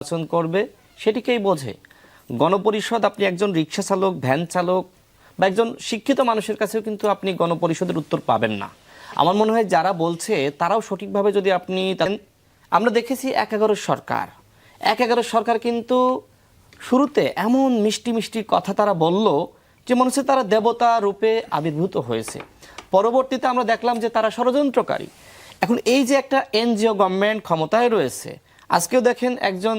নির্বাচন করবে, সেটিকেই বোঝে। গণপরিষদ, আপনি একজন রিক্সা চালক, ভ্যান চালক বা একজন শিক্ষিত মানুষের কাছেও কিন্তু আপনি গণপরিষদের উত্তর পাবেন না। আমার মনে হয় যারা বলছে, তারাও সঠিকভাবে যদি আপনি আমরা দেখেছি এক এগারো সরকার। এক এগারো সরকার কিন্তু শুরুতে এমন মিষ্টি মিষ্টি কথা তারা বলল যে মনে হচ্ছে তারা দেবতা রূপে আবির্ভূত হয়েছে। পরবর্তীতে আমরা দেখলাম যে তারা ষড়যন্ত্রকারী। এখন এই যে একটা এনজিও গভর্নমেন্ট ক্ষমতায় রয়েছে আজকেও দেখেন একজন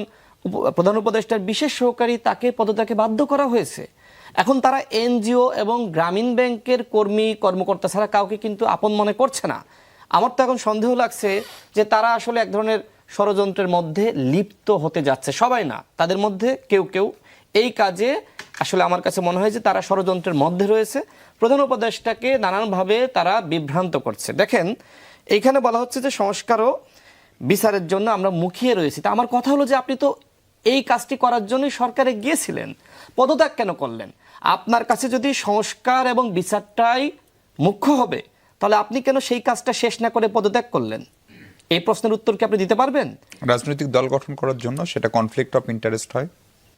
প্রধান উপদেষ্টার বিশেষ সহকারী তাকে পদত্যাগে বাধ্য করা হয়েছে। এখন তারা এনজিও এবং গ্রামীণ ব্যাংকের কর্মী, কর্মকর্তা ছাড়া কাউকে কিন্তু আপন মনে করছে না। আমার তো এখন সন্দেহ লাগছে যে তারা আসলে এক ধরনের ষড়যন্ত্রের মধ্যে লিপ্ত হতে যাচ্ছে। সবাই না, তাদের মধ্যে কেউ কেউ। এই কাজে আসলে আমার কাছে মনে হয় যে তারা ষড়যন্ত্রের মধ্যে রয়েছে। প্রধান উপদেষ্টাকে নানানভাবে তারা বিভ্রান্ত করছে। দেখেন, এইখানে বলা হচ্ছে যে সংস্কারও বিচারের জন্য আমরা মুখিয়ে রয়েছি। তা আমার কথা হলো যে আপনি তো এই কাজটি করার জন্যই সরকারে গিয়েছিলেন। পদত্যাগ কেন করলেন? আপনার কাছে যদি সংস্কার এবং বিচারটাই মুখ্য হবে তাহলে আপনি কেন সেই কাজটা শেষ না করে পদত্যাগ করলেন? এই প্রশ্নের উত্তর কি আপনি দিতে পারবেন? রাজনৈতিক দল গঠন করার জন্য সেটা কনফ্লিক্ট অফ ইন্টারেস্ট হয়।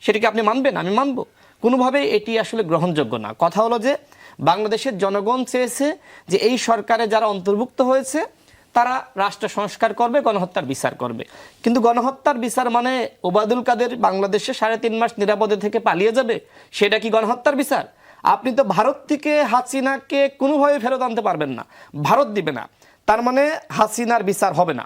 সেটাকে আপনি মানবেন? আমি মানব। কোনোভাবে এটি আসলে গ্রহণযোগ্য না। কথা হলো যে বাংলাদেশের জনগণ চেয়েছে যে এই সরকারে যারা অন্তর্ভুক্ত হয়েছে তারা রাষ্ট্র সংস্কার করবে গণহত্যার বিচার করবে। কিন্তু গণহত্যার বিচার মানে ওবায়দুল কাদের বাংলাদেশে সাড়ে তিন মাস নিরাপদে থেকে পালিয়ে যাবে? সেটা কি গণহত্যার বিচার? আপনি তো ভারত থেকে হাসিনাকে কোনোভাবে ফেরত আনতে পারবেন না। ভারত দিবে না। তার মানে হাসিনার বিচার হবে না।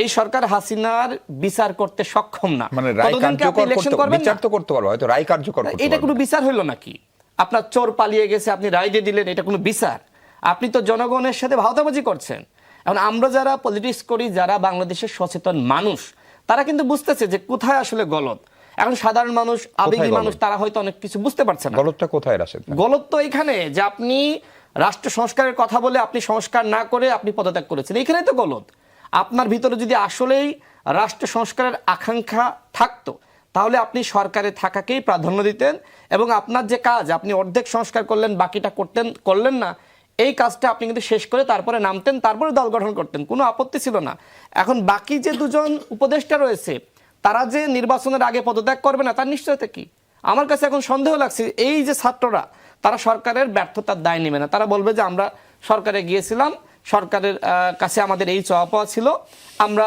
এই সরকার হাসিনার বিচার করতে সক্ষম না। মানে রায় ততদিন কি আপনি কার্যকর election করতে করবেন বিচার তো করতে পারব হয়তো রায় কার্যকর এটা কোনো বিচার হইল নাকি? আপনার চোর পালিয়ে গেছে আপনি রায় দিয়ে দিলেন এটা কোনো বিচার? আপনি তো জনগণের সাথে ভাওতাবাজি করছেন। এখন আমরা যারা পলিটিক্স করি যারা বাংলাদেশের সচেতন মানুষ তারা কিন্তু বুঝতেছে যে কোথায় আসলে গলত। এখন সাধারণ মানুষ আবেগী মানুষ তারা হয়তো অনেক কিছু বুঝতে পারছে না। গলতটা কোথায় রাশেদ গলত তো এখানে যে আপনি রাষ্ট্র সংস্কারের কথা বলে আপনি সংস্কার না করে আপনি পদত্যাগ করেছেন এখানে তো গলত। আপনার ভিতরে যদি আসলেই রাষ্ট্র সংস্কারের আকাঙ্ক্ষা থাকতো তাহলে আপনি সরকারে থাকাকেই প্রাধান্য দিতেন এবং আপনার যে কাজ আপনি অর্ধেক সংস্কার করলেন বাকিটা করতেন করলেন না এই কাজটা আপনি কিন্তু শেষ করে তারপরে নামতেন, তারপরে দল গঠন করতেন, কোনো আপত্তি ছিল না। এখন বাকি যে দুজন উপদেষ্টা রয়েছে, তারা যে নির্বাচনের আগে পদত্যাগ করবে না, তার নিশ্চয়তা কি? আমার কাছে এখন সন্দেহ লাগছে, এই যে ছাত্ররা, তারা সরকারের ব্যর্থতার দায় নেবে না। তারা বলবে যে, আমরা সরকারে গিয়েছিলাম, সরকারের কাছে আমাদের এই চাওয়া পাওয়া ছিল, আমরা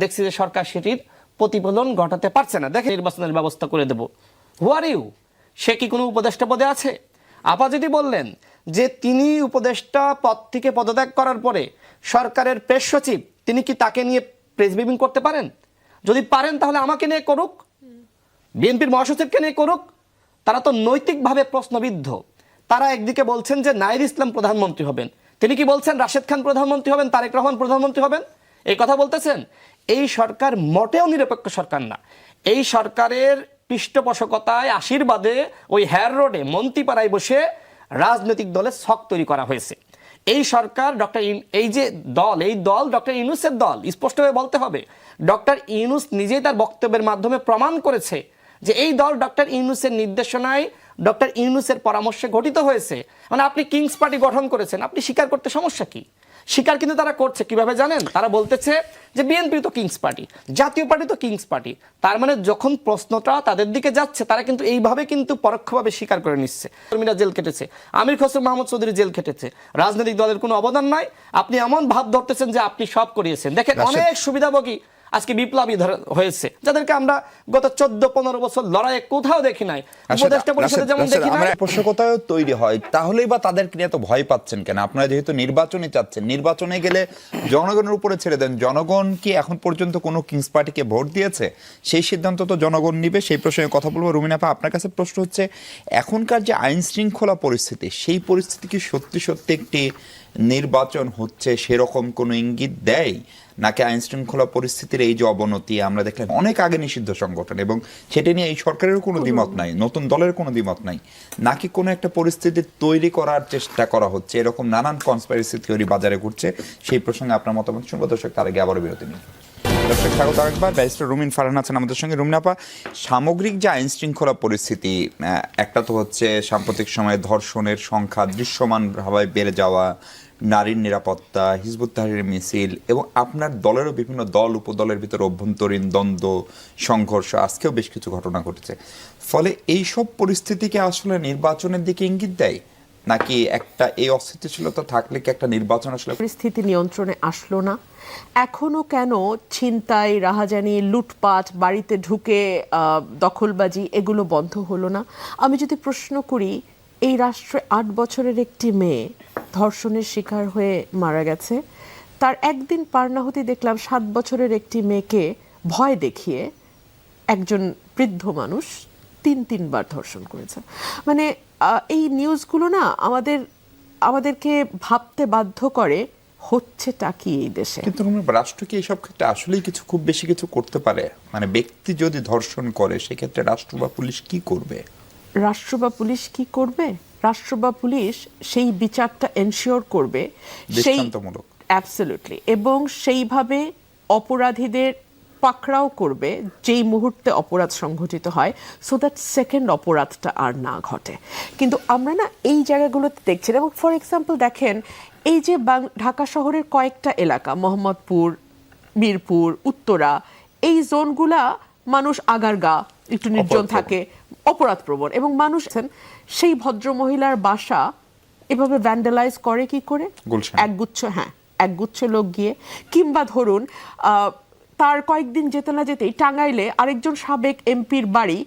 দেখছি যে সরকার সেটির প্রতিফলন ঘটাতে পারছে না। দেখে নির্বাচনের ব্যবস্থা করে দেব। আর ইউ সে কি কোনো উপদেষ্টা পদে আছে? আপা যদি বললেন যে তিনি উপদেষ্টা পদ থেকে পদত্যাগ করার পরে সরকারের প্রেস সচিব, তিনি কি তাকে নিয়ে প্রেস ব্রিফিং করতে পারেন? যদি পারেন তাহলে আমাকে নিয়ে করুক। বিএনপির মহাসচিবকে নিয়ে করুক। তারা তো নৈতিকভাবে প্রশ্নবিদ্ধ। তারা একদিকে বলছেন যে নাইর ইসলাম প্রধানমন্ত্রী হবেন। তিনি কি বলছেন রাশেদ খান প্রধানমন্ত্রী হবেন, তারেক রহমান প্রধানমন্ত্রী হবেন? এই কথা বলতেছেন। এই সরকার মোটেও নিরপেক্ষ সরকার না। এই সরকারের পৃষ্ঠপোষকতায় আশীর্বাদে ওই হেয়ার রোডে মন্ত্রীপাড়ায় বসে রাজনৈতিক দলের শখ তৈরি করা হয়েছে। এই সরকার ডক্টর এই যে দল, এই দল ডক্টর ইউনুসের দল, স্পষ্টভাবে বলতে হবে, ডক্টর ইউনুস নিজেই তার বক্তব্যের মাধ্যমে প্রমাণ করেছে যে এই দল ডক্টর ইউনুসের নির্দেশনায় ডক্টর ইউনুসের পরামর্শে গঠিত হয়েছে। মানে আপনি কিংস পার্টি গঠন করেছেন, আপনি স্বীকার করতে সমস্যা কি? স্বীকার কিন্তু তারা করছে। কীভাবে জানেন? তারা বলতেছে যে বিএনপি তো কিংস পার্টি জাতীয় পার্টি তো কিংস পার্টি। তার মানে যখন প্রশ্নটা তাদের দিকে যাচ্ছে তারা কিন্তু এইভাবে কিন্তু পরোক্ষভাবে স্বীকার করে নিচ্ছে। কর্মীরা জেল খেটেছে আমির খসরু মাহমুদ চৌধুরী জেল খেটেছে। রাজনৈতিক দলের কোনো অবদান নাই। আপনি এমন ভাব ধরতেছেন যে আপনি সব করিয়েছেন। দেখেন অনেক সুবিধাভোগী আজকে বিপ্লবী হয়েছে। যাদেরকে আমরা গত চোদ্দ পনেরো বছর লড়াইয়ে কোথাও দেখি নাই উপদেষ্টা পরিষদে যেমন দেখি নাই। পোষকতাও তৈরি হয় তাহলেই বা তাদেরকে নিয়ে এত ভয় পাচ্ছেন কেন? আপনারা যেহেতু নির্বাচনে চাচ্ছেন নির্বাচনে গেলে জনগণের উপরে ছেড়ে দেন জনগণ কি এখন পর্যন্ত কোনো কিংস পার্টিকে ভোট দিয়েছে? সেই সিদ্ধান্ত তো জনগণ নিবে সেই প্রসঙ্গে কথা বলব। রুমিনাপা আপনার কাছে প্রশ্ন হচ্ছে এখনকার যে আইন শৃঙ্খলা পরিস্থিতি সেই পরিস্থিতি কি সত্যি সত্যি একটি নির্বাচন হচ্ছে সেরকম কোনো ইঙ্গিত দেয়? নাকি আইন শৃঙ্খলা পরিস্থিতির এই যে অবনতি আমরা দেখলাম অনেক আগে নিষিদ্ধ সংগঠন এবং সেটা নিয়ে এই সরকারের কোনো দ্বিমত নাই নতুন দলের কোনো দ্বিমত নাই। নাকি কোনো একটা পরিস্থিতি তৈরি করার চেষ্টা করা হচ্ছে? এরকম নানান কনস্পাইরেসি থিওরি বাজারে ঘুরছে। সেই প্রসঙ্গে আপনার মতামত শুনব। দর্শক তার আগে আবারও বিরতি নিই দর্শক স্বাগত আরেকবার। ব্যারিস্টার রুমিন ফারহান আছেন আমাদের সঙ্গে। রুমিনাপা সামগ্রিক যে আইন শৃঙ্খলা পরিস্থিতি একটা তো হচ্ছে সাম্প্রতিক সময়ে ধর্ষণের সংখ্যা দৃশ্যমান ভাবে বেড়ে যাওয়া নারীর নিরাপত্তা, হিজবুত মিছিল এবং আপনার দলেরও বিভিন্ন দল, উপদলের ভিতরে অভ্যন্তরীণ দ্বন্দ্ব, সংঘর্ষ, আজকেও বেশ কিছু ঘটনা ঘটেছে। ফলে এই সব পরিস্থিতিকে আসলে নির্বাচনের দিকে ইঙ্গিত দেয়? নাকি একটা এই অস্থিতিশীলতা থাকলে কি একটা নির্বাচন আসলে পরিস্থিতি নিয়ন্ত্রণে আসলো না? এখনও কেন ছিনতাই, রাহাজানি, লুটপাট, বাড়িতে ঢুকে দখলবাজি, এগুলো বন্ধ হলো না? আমি যদি প্রশ্ন করি এই রাষ্ট্রে আট বছরের একটি মেয়ে ধর্ষণের শিকার হয়ে মারা গেছে। তার একদিন পার দেখলাম সাত বছরের একটি মেয়েকে ভয় দেখিয়ে একজন বৃদ্ধ মানুষ তিন তিনবার ধর্ষণ করেছে। মানে এই নিউজগুলো না আমাদের, আমাদেরকে ভাবতে বাধ্য করে হচ্ছেটা কি এই দেশে? কিন্তু রাষ্ট্র কি এইসব ক্ষেত্রে আসলেই কিছু, খুব বেশি কিছু করতে পারে? মানে ব্যক্তি যদি ধর্ষণ করে, সেক্ষেত্রে রাষ্ট্র বা পুলিশ কি করবে? রাষ্ট্র বা পুলিশ কি করবে? রাষ্ট্র বা পুলিশ সেই বিচারটা এনশিওর করবে সেই। অ্যাবসলিউটলি এবং সেইভাবে অপরাধীদের পাকড়াও করবে যেই মুহূর্তে অপরাধ সংঘটিত হয় সো দ্যাট সেকেন্ড অপরাধটা আর না ঘটে। কিন্তু আমরা না এই জায়গাগুলোতে দেখছি এবং ফর এক্সাম্পল দেখেন এই যে ঢাকা শহরের কয়েকটা এলাকা মোহাম্মদপুর মিরপুর উত্তরা এই জোনগুলা মানুষ আগারগা একটু নির্জন থাকে অপরাধ প্রবণ। এবং মানুষ সেই ভদ্র মহিলার বাসা এভাবে ভ্যান্ডালাইজ করে কি করে। একগুচ্ছ হ্যাঁ একগুচ্ছ লোক গিয়ে। কিংবা ধরুন তার কয়েকদিন যেতে না যেতেই টাঙ্গাইলে আরেকজন সাবেক এমপির বাড়ি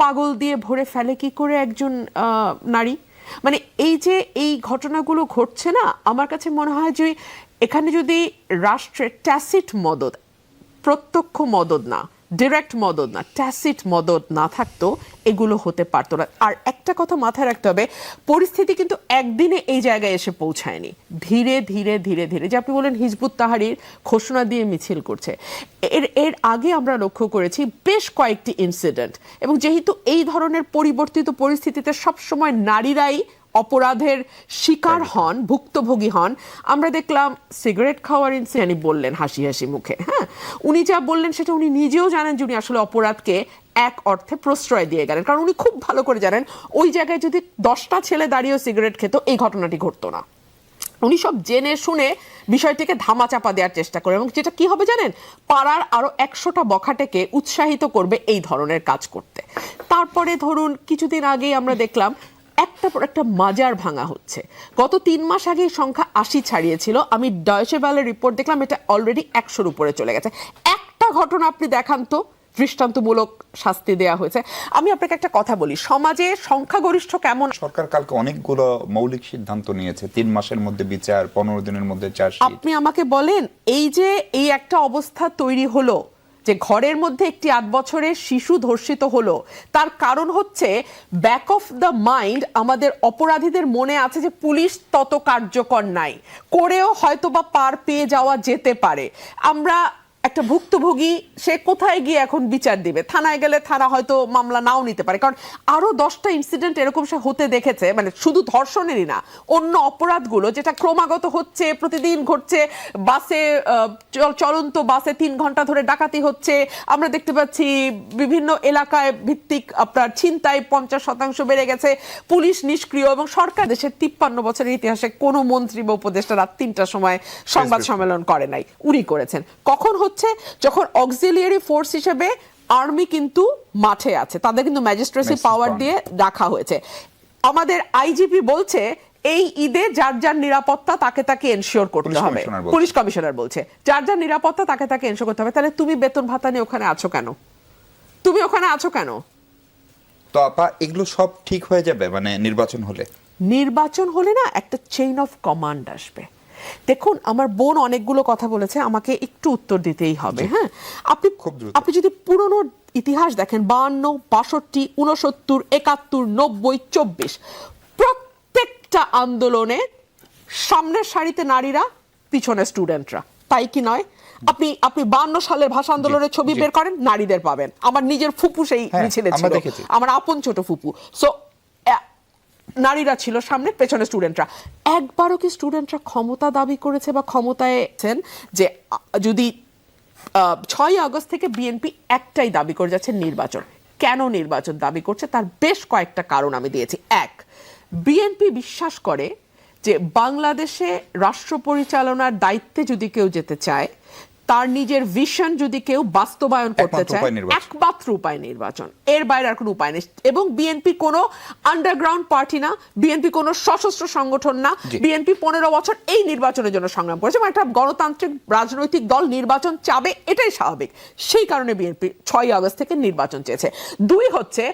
পাগল দিয়ে ভরে ফেলে কি করে একজন নারী? মানে এই যে এই ঘটনাগুলো ঘটছে না আমার কাছে মনে হয় যে এখানে যদি রাষ্ট্রের ট্যাসিট মদত প্রত্যক্ষ মদত না ডিরেক্ট মদত না ট্যাসিট মদত না থাকতো, এগুলো হতে পারতো না। আর একটা কথা মাথায় রাখতে হবে, পরিস্থিতি কিন্তু একদিনে এই জায়গায় এসে পৌঁছায়নি। ধীরে ধীরে ধীরে ধীরে, যে আপনি বলেন হিজবুত তাহারির ঘোষণা দিয়ে মিছিল করছে। এর এর আগে আমরা লক্ষ্য করেছি বেশ কয়েকটি ইনসিডেন্ট এবং যেহেতু এই ধরনের পরিবর্তিত পরিস্থিতিতে সবসময় নারীরাই অপরাধের শিকার হন ভুক্তভোগী হন। আমরা দেখলাম সিগারেট খাওয়ার ইনসিডেন্ট বললেন হাসি হাসি মুখে হ্যাঁ? উনি যা বললেন সেটা উনি নিজেও জানেন যে উনি আসলে অপরাধকে এক অর্থে প্রশ্রয় দিয়ে গেলেন। কারণ উনি খুব ভালো করে জানেন ওই জায়গায় যদি দশটা ছেলে দাঁড়িয়েও সিগারেট খেত এই ঘটনাটি ঘটতো না। উনি সব জেনে শুনে বিষয়টিকে ধামাচাপা দেওয়ার চেষ্টা করে এবং যেটা কি হবে জানেন? পাড়ার আরও একশোটা বখাটেকে উৎসাহিত করবে এই ধরনের কাজ করতে। তারপরে ধরুন কিছুদিন আগেই আমরা দেখলাম একটা পর একটা মাজার ভাঙা হচ্ছে। গত তিন মাস আগে সংখ্যা আশি ছাড়িয়েছিল। আমি ভ্যালের রিপোর্ট দেখলাম এটা অলরেডি একশোর উপরে চলে গেছে। একটা ঘটনা আপনি দেখান তো দৃষ্টান্তমূলক শাস্তি দেওয়া হয়েছে। আমি আপনাকে একটা কথা বলি সমাজে সংখ্যাগরিষ্ঠ কেমন? সরকার কালকে অনেকগুলো মৌলিক সিদ্ধান্ত নিয়েছে তিন মাসের মধ্যে বিচার পনেরো দিনের মধ্যে চার্জশিট। আপনি আমাকে বলেন এই যে এই একটা অবস্থা তৈরি হলো যে ঘরের মধ্যে একটি আট বছরের শিশু ধর্ষিত হলো, তার কারণ হচ্ছে ব্যাক অফ দ্য মাইন্ড আমাদের অপরাধীদের মনে আছে যে পুলিশ তত কার্যকর নাই। করেও হয়তো বা পার পেয়ে যাওয়া যেতে পারে। আমরা একটা ভুক্তভোগী সে কোথায় গিয়ে এখন বিচার দিবে? থানায় গেলে থানা হয়তো মামলা নাও নিতে পারে। কারণ আরও দশটা ইনসিডেন্ট এরকম সে হতে দেখেছে মানে শুধু ধর্ষণেরই না অন্য অপরাধগুলো যেটা ক্রমাগত হচ্ছে প্রতিদিন ঘটছে বাসে চলন্ত বাসে তিন ঘণ্টা ধরে ডাকাতি হচ্ছে। আমরা দেখতে পাচ্ছি বিভিন্ন এলাকায় ভিত্তিক আপনার ছিনতাই পঞ্চাশ শতাংশ বেড়ে গেছে পুলিশ নিষ্ক্রিয় এবং সরকার দেশের তিপ্পান্ন বছরের ইতিহাসে কোনো মন্ত্রী বা উপদেষ্টা রাত তিনটার সময় সংবাদ সম্মেলন করে নাই উনি করেছেন। কখন হচ্ছে যখন অক্সিলিয়ারি ফোর্স হিসেবে আর্মি কিন্তু মাঠে আছে। তাদের কিন্তু ম্যাজিস্ট্রেসি পাওয়ার দিয়ে রাখা হয়েছে। আমাদের আইজিপি বলছে এই ঈদে যার যার নিরাপত্তা তাকে তাকে এনশিওর করতে হবে। পুলিশ কমিশনার বলছে যার যার নিরাপত্তা তাকে তাকে এনশিওর করতে হবে। তাহলে তুমি বেতন ভাতা নিয়ে ওখানে আছো কেন? তুমি ওখানে আছো কেন? তো আপা এগুলো সব ঠিক হয়ে যাবে মানে নির্বাচন হলে? নির্বাচন হলে না একটা চেইন অফ কমান্ড আসবে। দেখুন আমার বোন অনেকগুলো কথা বলেছে আমাকে একটু উত্তর দিতেই হবে হ্যাঁ? আপনি খুব আপনি যদি পুরনো ইতিহাস দেখেন বাহান্ন বাষট্টি উনসত্তর একাত্তর নব্বই চব্বিশ প্রত্যেকটা আন্দোলনে সামনের সারিতে নারীরা পিছনে স্টুডেন্টরা। তাই কি নয়? আপনি আপনি বান্ন সালের ভাষা আন্দোলনের ছবি বের করেন নারীদের পাবেন। আমার নিজের ফুপু সেই হ্যাঁ, মিছিলে ছিল। আমার আপন ছোট ফুপু। সো নারীরা ছিল সামনে, পেছনে স্টুডেন্টরা একবারও কি স্টুডেন্টরা ক্ষমতা দাবি করেছে বা ক্ষমতায় যে, যদি ছয় আগস্ট থেকে বিএনপি একটাই দাবি করে যাচ্ছে নির্বাচন। কেন নির্বাচন দাবি করছে? তার বেশ কয়েকটা কারণ আমি দিয়েছি। এক বিএনপি বিশ্বাস করে যে বাংলাদেশে রাষ্ট্র পরিচালনার দায়িত্বে যদি কেউ যেতে চায় তার নিজের ভিশন যদি কেউ বাস্তবায়ন করতে চায় একমাত্র উপায় নির্বাচন। এর বাইরে আর কোনো উপায় নেই। এবং বিএনপি কোনো আন্ডারগ্রাউন্ড পার্টি না বিএনপি কোনো সশস্ত্র সংগঠন না বিএনপি পনেরো বছর এই নির্বাচনের জন্য সংগ্রাম করেছে। এবং একটা গণতান্ত্রিক রাজনৈতিক দল নির্বাচন চাবে এটাই স্বাভাবিক। সেই কারণে বিএনপি ছয় আগস্ট থেকে নির্বাচন চেয়েছে। দুই হচ্ছে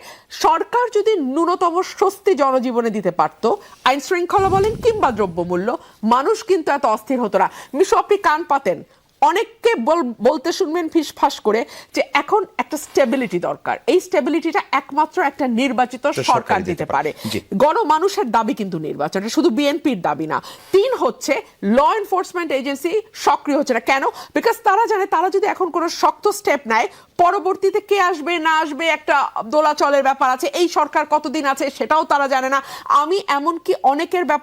সরকার যদি ন্যূনতম স্বস্তি জনজীবনে দিতে পারতো আইন শৃঙ্খলা বলেন কিংবা দ্রব্যমূল্য মানুষ কিন্তু এত অস্থির হতো না। মিশু আপনি কান পাতেন। অনেককে বল- বলতে শুনবেন ফিস ফাস করে যে এখন একটা স্টেবিলিটি দরকার। এই স্টেবিলিটিটা একমাত্র একটা নির্বাচিত সরকার দিতে পারে। গণমানুষের দাবি কিন্তু নির্বাচন শুধু বিএনপির দাবি না। তিন হচ্ছে ল এনফোর্সমেন্ট এজেন্সি সক্রিয় হচ্ছে না। কেন? বিকজ তারা জানে তারা যদি এখন কোনো শক্ত স্টেপ নেয় পরবর্তীতে কে আসবে না আসবে একটা দোলাচলের ব্যাপার আছে এই সরকার কতদিন আছে সেটাও তারা জানে না। আমি এমনকি অনেকের ব্যাপার